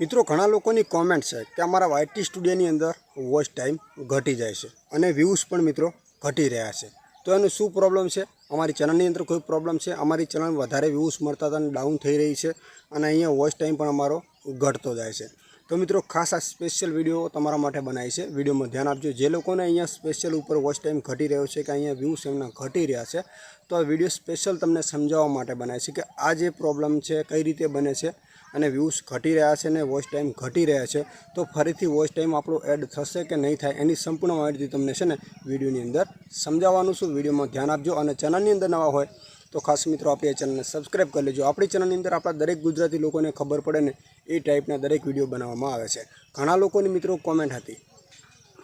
મિત્રો, ઘણા લોકોની કોમેન્ટ છે કે અમારા વાયટી સ્ટુડિયોની અંદર વોચ ટાઈમ ઘટી જાય છે અને વ્યૂઝ પણ મિત્રો ઘટી રહ્યા છે. તો એનું શું પ્રોબ્લેમ છે? અમારી ચેનલની અંદર કોઈ પ્રોબ્લેમ છે? અમારી ચેનલ વધારે વ્યૂઝ મળતા હતા ડાઉન થઈ રહી છે અને અહીંયા વોચ ટાઈમ પણ અમારો ઘટતો જાય છે. તો મિત્રો, ખાસ આ સ્પેશિયલ વીડિયો તમારા માટે બનાવી છે. વિડીયોમાં ધ્યાન આપજો. જે લોકોને અહીંયા સ્પેશિયલ ઉપર વોચ ટાઈમ ઘટી રહ્યો છે કે અહીંયા વ્યૂઝ એમના ઘટી રહ્યા છે, તો આ વીડિયો સ્પેશિયલ તમને સમજાવવા માટે બનાવી છે કે આ જે પ્રોબ્લેમ છે, કઈ રીતે બને છે અને વ્યૂઝ ઘટી રહ્યા છે ને વોચ ટાઈમ ઘટી રહ્યા છે, તો ફરીથી વોચ ટાઈમ આપણો એડ થશે કે નહીં થાય એની સંપૂર્ણ માહિતી તમને છે ને વિડીયોની અંદર સમજાવવાનું છું. વિડીયોમાં ધ્યાન આપજો અને ચેનલની અંદર નવા હોય તો ખાસ મિત્રો આપણી ચેનલને સબસ્ક્રાઈબ કરી લેજો. આપણી ચેનલની અંદર આપણા દરેક ગુજરાતી લોકોને ખબર પડે ને એ ટાઈપના દરેક વીડિયો બનાવવામાં આવે છે. ઘણા લોકોની મિત્રો કોમેન્ટ હતી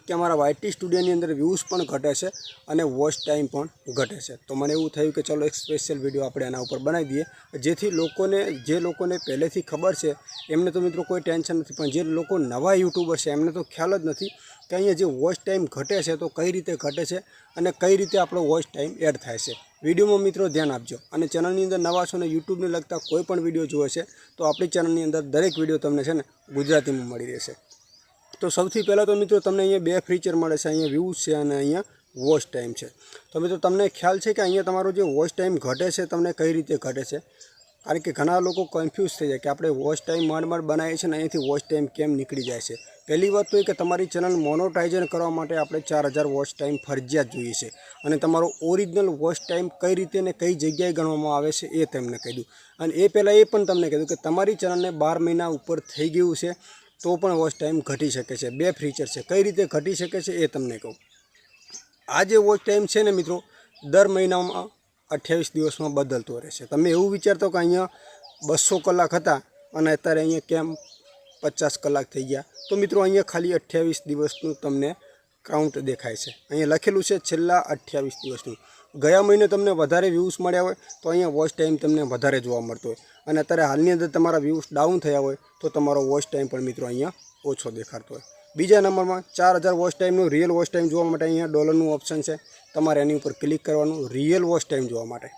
કે અમારા વાયટી સ્ટુડિયોની અંદર વ્યૂઝ પણ ઘટે છે અને વોચ ટાઈમ પણ ઘટે છે. તો મને એવું થયું કે ચલો એક સ્પેશિયલ વીડિયો આપણે એના ઉપર બનાવી દઈએ. જેથી લોકોને, જે લોકોને પહેલેથી ખબર છે, એમને તો મિત્રો કોઈ ટેન્શન નથી, પણ જે લોકો નવા યુટ્યુબર છે, એમને તો ખ્યાલ જ નથી કે અહીંયા જે વોચ ટાઈમ ઘટે છે, તો કઈ રીતે ઘટે છે અને કઈ રીતે આપણો વોચ ટાઈમ એડ થાય છે. વિડીયોમાં મિત્રો ધ્યાન આપજો. અને ચેનલની અંદર નવા છો ને યુટ્યુબને લગતા કોઈ પણ વીડિયો જોવે છે, તો આપણી ચેનલની અંદર દરેક વીડિયો તમને છે ને ગુજરાતીમાં મળી રહેશે. તો સૌથી પહેલાં તો મિત્રો તમને અહીંયા બે ફીચર મળે છે. અહીંયા વ્યૂઝ છે અને અહીંયા વોચ ટાઈમ છે. તો મિત્રો તમને ખ્યાલ છે કે અહીંયા તમારો જે વોચ ટાઈમ ઘટે છે, તમને કઈ રીતે ઘટે છે? કારણ કે ઘણા લોકો કન્ફ્યુઝ થઈ જાય કે આપણે વોચ ટાઈમ માંડ માંડ બનાવીએ છીએ ને અહીંયાથી વોચ ટાઈમ કેમ નીકળી જાય છે? પહેલી વાત તો એ કે તમારી ચેનલ મોનોટાઇઝન કરવા માટે આપણે ચાર હજાર વોચ ટાઈમ ફરજિયાત જોઈએ છે. અને તમારો ઓરિજિનલ વોચ ટાઈમ કઈ રીતે ને કઈ જગ્યાએ ગણવામાં આવે છે એ તમને કહી દઉં. અને એ પહેલાં એ પણ તમને કીધું કે તમારી ચેનલને બાર મહિના ઉપર થઈ ગયું છે. તો પણ વોચ ટાઈમ ઘટી શકે છે. બે ફીચર છે. કઈ રીતે ઘટી શકે છે એ તમને કહું. આ જે વોચ ટાઈમ છે ને મિત્રો, દર મહિનામાં અઠ્યાવીસ દિવસમાં બદલતો રહેશે. તમે એવું વિચારતો કે અહીંયા બસો કલાક હતા અને અત્યારે અહીંયા કેમ પચાસ કલાક થઈ ગયા? તો મિત્રો, અહીંયા ખાલી અઠ્યાવીસ દિવસનું તમને કાઉન્ટ દેખાય છે. અહીંયા લખેલું છે છેલ્લા અઠ્યાવીસ દિવસનું. ગયા મહિને તમને વધારે વ્યૂઝ મળ્યા હોય, તો અહીંયા વોચ ટાઈમ તમને વધારે જોવા મળતો હોય. અને અત્યારે હાલની અંદર તમારા વ્યૂઝ ડાઉન થયા હોય, તો તમારો વોચ ટાઈમ પણ મિત્રો અહીંયા ઓછો દેખાડતો હોય. બીજા નંબરમાં ચાર હજાર વોચ ટાઈમનું રિયલ વોચ ટાઈમ જોવા માટે અહીંયા ડોલરનું ઓપ્શન છે. તમારે એની ઉપર ક્લિક કરવાનું રિયલ વોચ ટાઈમ જોવા માટે.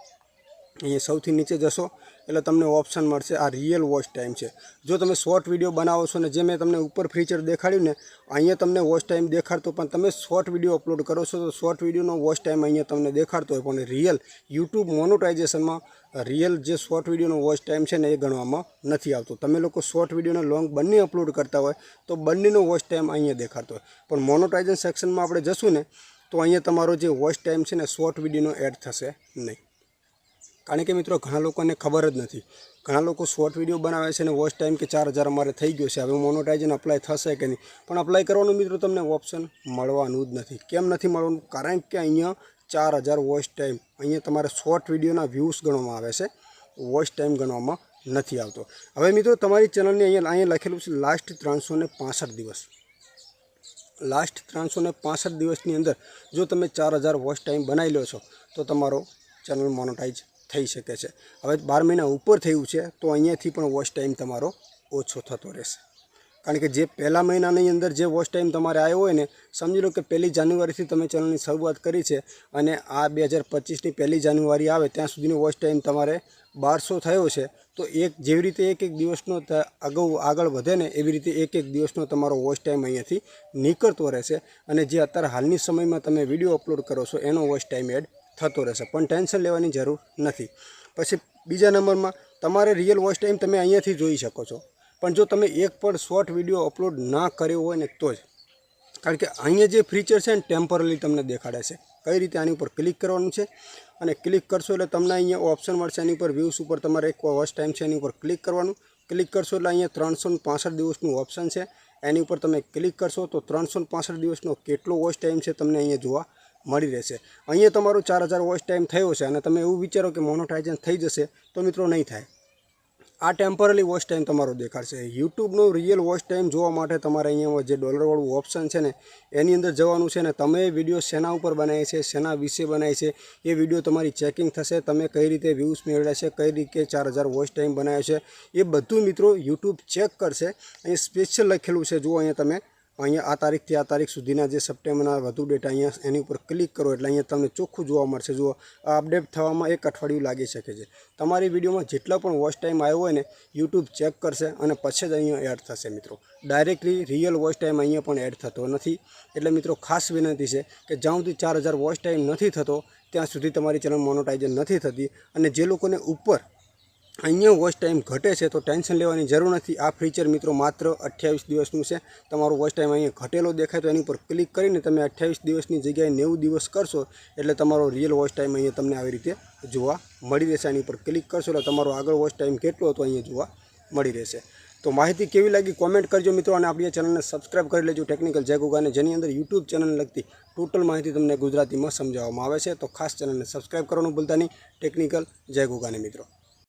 અહીંયા સૌથી નીચે જશો, એટલે તમને ઓપ્શન મળશે આ રિયલ વોચ ટાઈમ છે. જો તમે શોર્ટ વીડિયો બનાવો છો ને જે મેં તમને ઉપર ફીચર દેખાડ્યું ને, અહીંયા તમને વોચ ટાઈમ દેખાડતો, પણ તમે શોર્ટ વીડિયો અપલોડ કરો છો, તો શોર્ટ વિડીયોનો વોચ ટાઈમ અહીંયા તમને દેખાડતો હોય, પણ રિયલ યુટ્યુબ મોનોટાઇઝેશનમાં રિયલ જે શોર્ટ વિડીયોનો વોચ ટાઈમ છે ને એ ગણવામાં નથી આવતો. તમે લોકો શોર્ટ વિડીયોને લોંગ બંને અપલોડ કરતા હોય, તો બંનેનો વોચ ટાઈમ અહીંયા દેખાડતો હોય. પણ મોનોટાઇઝેશન સેક્શનમાં આપણે જશું ને, તો અહીંયા તમારો જે વોચ ટાઈમ છે ને શોર્ટ વિડીયોનો એડ થશે નહીં. કારણ કે મિત્રો ઘણા લોકોને ખબર જ નથી. ઘણા લોકો શોર્ટ વીડિયો બનાવે છે અને વોચ ટાઈમ કે ચાર હજાર અમારે થઈ ગયો છે. હવે મોનોટાઇઝન અપ્લાય થશે કે નહીં? પણ અપ્લાય કરવાનું મિત્રો તમને ઓપ્શન મળવાનું જ નથી. કેમ નથી મળવાનું? કારણ કે અહીંયા ચાર હજાર વોચ ટાઈમ અહીંયા તમારે શોર્ટ વિડીયોના વ્યૂઝ ગણવામાં આવે છે. વોચ ટાઈમ ગણવામાં નથી આવતો. હવે મિત્રો તમારી ચેનલની અહીંયા અહીંયા લખેલું છે લાસ્ટ ત્રણસો દિવસ. લાસ્ટ ત્રણસો ને દિવસની અંદર જો તમે ચાર હજાર વોચ ટાઈમ બનાવી લો છો, તો તમારો ચેનલ મોનોટાઈઝ થઈ શકે છે. હવે બાર મહિના ઉપર થયું છે, તો અહીંયાથી પણ વોચ ટાઈમ તમારો ઓછો થતો રહેશે. કારણ કે જે પહેલા મહિનાની અંદર જે વોચ ટાઈમ તમારે આવ્યો હોય ને, સમજી લો કે પહેલી જાન્યુઆરીથી તમે ચેનલની શરૂઆત કરી છે અને આ બે હજાર પચીસની પહેલી જાન્યુઆરી આવે, ત્યાં સુધીનો વોચ ટાઈમ તમારે બારસો થયો છે, તો એક જેવી રીતે એક એક દિવસનો અગાઉ આગળ વધે ને, એવી રીતે એક એક દિવસનો તમારો વોચ ટાઈમ અહીંયાથી નીકળતો રહેશે. અને જે અત્યારે હાલની સમયમાં તમે વીડિયો અપલોડ કરો છો, એનો વોચ ટાઈમ એડ થતો રહેશે. પણ ટેન્શન લેવાની જરૂર નથી. પછી બીજા નંબરમાં, તમારે રિયલ વોચ ટાઈમ તમે અહીંયાથી જોઈ શકો છો. પણ જો તમે એક પણ શોર્ટ વીડિયો અપલોડ ના કર્યો હોય ને તો જ. કારણ કે અહીંયા જે ફીચર છે ને ટેમ્પરરી તમને દેખાડે છે. કઈ રીતે આની ઉપર ક્લિક કરવાનું છે? અને ક્લિક કરશો એટલે તમને અહીંયા ઓપ્શન મળશે. એની ઉપર વ્યૂઝ ઉપર તમારે એક વોચ ટાઈમ છે, એની ઉપર ક્લિક કરવાનું. ક્લિક કરશો એટલે અહીંયા ત્રણસો દિવસનું ઓપ્શન છે. એની ઉપર તમે ક્લિક કરશો તો ત્રણસો દિવસનો કેટલો વોચ ટાઈમ છે તમને અહીંયા જોવા મળી રહેશે. અહીંયા તમારો ચાર હજાર વોચ ટાઈમ થયો છે અને તમે એવું વિચારો કે મોનોટાઇઝન થઈ જશે તો મિત્રો નહીં થાય. આ ટેમ્પરરી વોચ ટાઈમ તમારો દેખાડશે. યુટ્યુબનો રિયલ વોચ ટાઈમ જોવા માટે તમારે અહીંયા જે ડોલરવાળું ઓપ્શન છે ને, એની અંદર જવાનું છે ને, તમે વીડિયો શેના ઉપર બનાવે છે શેના વિશે બનાવે છે એ વીડિયો તમારી ચેકિંગ થશે, તમે કઈ રીતે વ્યૂઝ મેળવ્યા છે, કઈ રીતે ચાર હજાર વોચ ટાઈમ બનાવ્યો છે, એ બધું મિત્રો યુટ્યુબ ચેક કરશે. અહીં સ્પેશિયલ લખેલું છે, જુઓ અહીંયા તમે. અહીંયા આ તારીખથી આ તારીખ સુધીના જે સપ્ટેમ્બરના વધુ ડેટા અહીંયા એની ઉપર ક્લિક કરો એટલે અહીંયા તમને ચોખ્ખું જોવા મળશે. જુઓ, આ અપડેટ થવામાં એક અઠવાડિયું લાગી શકે છે. તમારી વિડીયોમાં જેટલા પણ વોચ ટાઈમ આવ્યો હોય ને, યુટ્યુબ ચેક કરશે અને પછી જ અહીંયા એડ થશે મિત્રો. ડાયરેક્ટલી રિયલ વોચ ટાઈમ અહીંયા પણ એડ થતો નથી. એટલે મિત્રો, ખાસ વિનંતી છે કે જ્યાં સુધી ચાર હજાર વોચ ટાઈમ નથી થતો, ત્યાં સુધી તમારી ચેનલ મોનોટાઇઝ નથી થતી અને જે લોકોને ઉપર અહીંયા વોચ ટાઈમ ઘટે છે તો ટેન્શન લેવાની જરૂર નથી. આ ફીચર મિત્રો માત્ર અઠ્યાવીસ દિવસનું છે. તમારો વોચ ટાઈમ અહીંયા ઘટેલો દેખાય તો એની ઉપર ક્લિક કરીને તમે અઠ્યાવીસ દિવસની જગ્યાએ નેવું દિવસ કરશો એટલે તમારો રિયલ વોચ ટાઈમ અહીંયા તમને આવી રીતે જોવા મળી રહેશે. એની ઉપર ક્લિક કરશો એટલે તમારો આગળ વોચ ટાઈમ કેટલો હતો અહીંયા જોવા મળી રહેશે. તો માહિતી કેવી લાગી કોમેન્ટ કરજો મિત્રો અને આપણી ચેનલને સબસ્ક્રાઇબ કરી લેજો ટેકનિકલ જય ગુગાને જેની અંદર યુટ્યુબ ચેનલને લગતી ટોટલ માહિતી તમને ગુજરાતીમાં સમજાવવામાં આવે છે. તો ખાસ ચેનલને સબસ્ક્રાઇબ કરવાનું ભૂલતા નહીં. ટેકનિકલ જય ગુગાને મિત્રો.